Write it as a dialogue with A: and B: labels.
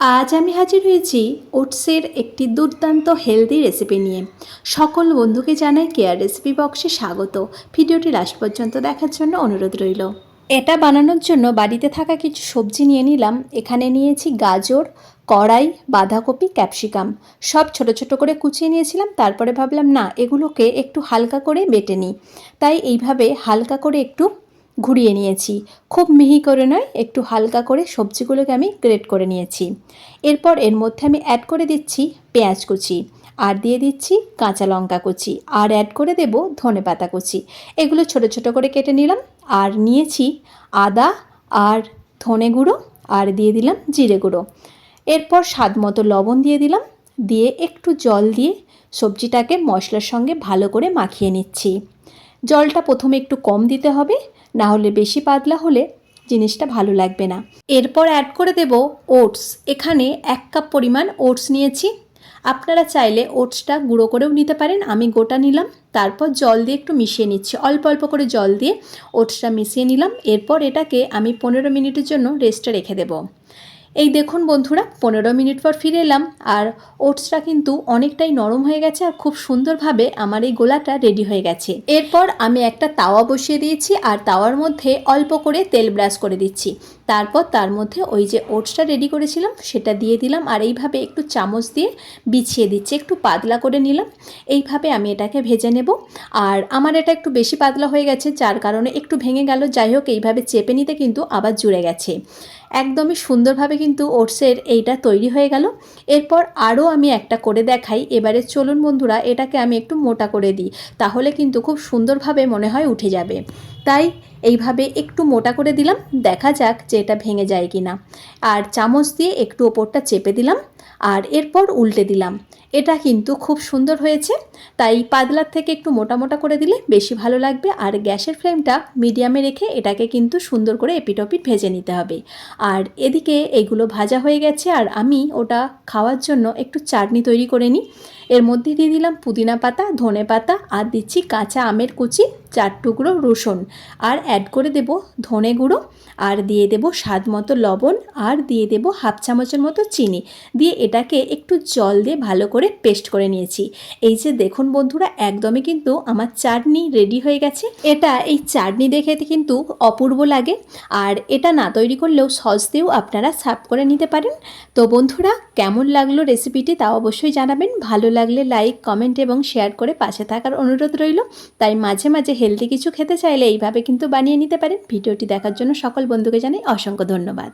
A: আজ আমি হাজির হয়েছি ওটসের একটি দুর্দান্ত হেলদি রেসিপি নিয়ে। সকল বন্ধুকে জানাই কেয়ার রেসিপি বক্সে স্বাগত। ভিডিওটি লাস্ট পর্যন্ত দেখার জন্য অনুরোধ রইল। এটা বানানোর জন্য বাড়িতে থাকা কিছু সবজি নিয়ে নিলাম। এখানে নিয়েছি গাজর, কড়াই, বাঁধাকপি, ক্যাপসিকাম। সব ছোট ছোট করে কুচিয়ে নিয়েছিলাম, তারপরে ভাবলাম, না, এগুলোকে একটু হালকা করে বেটে নিই। তাই এইভাবে হালকা করে একটু ঘুরিয়ে নিয়েছি। খুব মিহি করে নয়, একটু হালকা করে সবজিগুলোকে আমি গ্রেট করে নিয়েছি। এরপর এর মধ্যে আমি অ্যাড করে দিচ্ছি পেঁয়াজ কুচি আর দিয়ে দিচ্ছি কাঁচা লঙ্কা কুচি আর অ্যাড করে দেব ধনে পাতা কুচি। এগুলো ছোট ছোট করে কেটে নিলাম আর নিয়েছি আদা আর ধনে গুঁড়ো আর দিয়ে দিলাম জিরে গুঁড়ো। এরপর স্বাদ মতো লবণ দিয়ে দিলাম, দিয়ে একটু জল দিয়ে সবজিটাকে মশলার সঙ্গে ভালো করে মাখিয়ে নিচ্ছি। জলটা প্রথমে একটু কম দিতে হবে, না হলে বেশি পাতলা হলে জিনিসটা ভালো লাগবে না। এরপর অ্যাড করে দেব ওটস এখানে এক কাপ পরিমাণ ওটস নিয়েছি। আপনারা চাইলে ওটসটা গুঁড়ো করেও নিতে পারেন। আমি গোটা নিলাম, তারপর জল দিয়ে একটু মিশিয়ে নিচ্ছি। অল্প অল্প করে জল দিয়ে ওটসটা মিশিয়ে নিলাম। এরপর এটাকে আমি পনেরো মিনিটের জন্য রেস্টে রেখে দেবো। এই দেখুন বন্ধুরা, পনেরো মিনিট পর ফিরে এলাম। আর ওটসটা কিন্তু অনেকটাই নরম হয়ে গেছে আর খুব সুন্দরভাবে আমার এই গোলাটা রেডি হয়ে গেছে। এরপর আমি একটা তাওয়া বসিয়ে দিয়েছি আর তাওয়ার মধ্যে অল্প করে তেল ব্রাশ করে দিচ্ছি। তারপর তার মধ্যে ওই যে ওটসটা রেডি করেছিলাম, সেটা দিয়ে দিলাম আর এইভাবে একটু চামচ দিয়ে বিছিয়ে দিচ্ছি। একটু পাতলা করে নিলাম। এইভাবে আমি এটাকে ভেজে নেব। আর আমার এটা একটু বেশি পাতলা হয়ে গেছে, যার কারণে একটু ভেঙে গেল। যাই হোক, এইভাবে চেপে নিতে কিন্তু আবার জুড়ে গেছে। একদমই সুন্দরভাবে কিন্তু ওটসের এইটা তৈরি হয়ে গেল। এরপর আরও আমি একটা করে দেখাই। এবারে চলুন বন্ধুরা, এটাকে আমি একটু মোটা করে দিই। তাহলে কিন্তু খুব সুন্দরভাবে মনে হয় উঠে যাবে। তাই এইভাবে একটু মোটা করে দিলাম, দেখা যাক যে এটা ভেঙে যায় কি না আর চামচ দিয়ে একটু ওপরটা চেপে দিলাম, আর এরপর উল্টে দিলাম। এটা কিন্তু খুব সুন্দর হয়েছে, তাই পাতলার থেকে একটু মোটা মোটা করে দিলে বেশি ভালো লাগবে, আর গ্যাসের ফ্লেমটা মিডিয়ামে রেখে এটাকে কিন্তু সুন্দর করে এপিটপিট ভেজে নিতে হবে। আর এদিকে এগুলো ভাজা হয়ে গেছে, আর আমি ওটা খাওয়ার জন্য একটু চাটনি তৈরি করে নিই। এর মধ্যে দিয়ে দিলাম পুদিনা পাতা, ধনে পাতা, আর দিচ্ছি কাঁচা আমের কুচি চার টুকরো রসুন। আর অ্যাড করে দেব ধনে গুঁড়ো, আর দিয়ে দেব স্বাদ মতো লবণ, আর দিয়ে দেব হাফ চামচের মতো চিনি। দিয়ে এটাকে একটু জল দিয়ে ভালো করে পেস্ট করে নিয়েছি। এই যে দেখুন বন্ধুরা, একদমই কিন্তু আমার চাটনি রেডি হয়ে গেছে। এটা এই চাটনি দেখে কিন্তু অপূর্ব লাগে। আর এটা না তৈরি করলেও সস দিয়েও আপনারা সার্ভ করে নিতে পারেন। তো বন্ধুরা, কেমন লাগল রেসিপিটি তা অবশ্যই জানাবেন। ভালো লাগলে লাইক কমেন্ট এবং শেয়ার করে পাশে থাকার অনুরোধ রইল। তাই মাঝে মাঝে হেলদি কিছু খেতে চাইলে এইভাবে কিন্তু বানিয়ে নিতে পারেন। ভিডিওটি দেখার জন্য সকল বন্ধুকে জানাই অসংখ্য ধন্যবাদ।